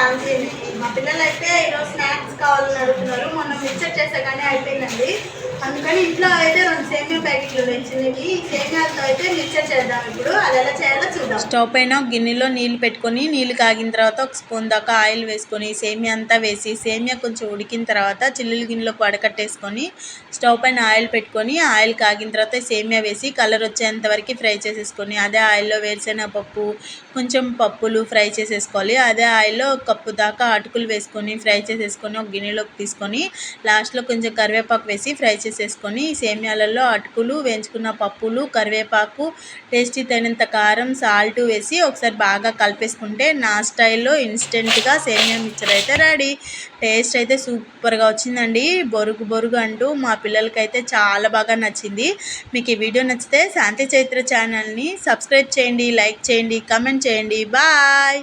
శాంతి మా పిల్లలు అయితే ఈరోజు స్నాక్స్ కావాలని అడుగుతున్నారు. మొన్న మిక్చర్ చేసా కానీ అయిపోయిందండి. అందుకని ఇంట్లో అయితే రెండు సేమియా ప్యాకెట్లు పెంచినవి సేమియాలతో అయితే మిక్చర్ చేద్దాం ఇప్పుడు. అది ఎలా చేయాలో చూద్దాం. స్టవ్ పైన గిన్నెలో నీళ్ళు పెట్టుకొని నీళ్ళు కాగిన తర్వాత ఒక స్పూన్ దాకా ఆయిల్ వేసుకొని సేమియా అంతా వేసి సేమియా కొంచెం ఉడికిన తర్వాత చిల్లులు గిన్నెలోకి వడకట్టేసుకొని స్టవ్ పైన ఆయిల్ పెట్టుకొని ఆయిల్ కాగిన తర్వాత సేమియా వేసి కలర్ వచ్చేంత వరకు ఫ్రై చేసేసుకొని అదే ఆయిల్లో వేరుశెనగ పప్పు కొంచెం పప్పులు ఫ్రై చేసేసుకోవాలి. అదే ఆయిల్లో ఒక కప్పు దాకా అటుకులు వేసుకొని ఫ్రై చేసేసుకొని ఒక గిన్నెలోకి తీసుకొని లాస్ట్లో కొంచెం కరివేపాకు వేసి ఫ్రై చేసేసుకొని సేమ్యాలలో అటుకులు వేయించుకున్న పప్పులు కరివేపాకు టేస్టీ తగినంత కారం సాల్ట్ వేసి ఒకసారి బాగా కలిపేసుకుంటే నా స్టైల్లో ఇన్స్టెంట్గా సేమ్యా మిక్చర్ అయితే రెడీ. టేస్ట్ అయితే సూపర్గా వచ్చిందండి. బొరుగు బొరుగు అంటూ మా పిల్లలకైతే చాలా బాగా నచ్చింది. మీకు ఈ వీడియో నచ్చితే శాంతి చైత్ర ఛానల్ని సబ్స్క్రైబ్ చేయండి లైక్ చేయండి కమెంట్ చేయండి. బాయ్!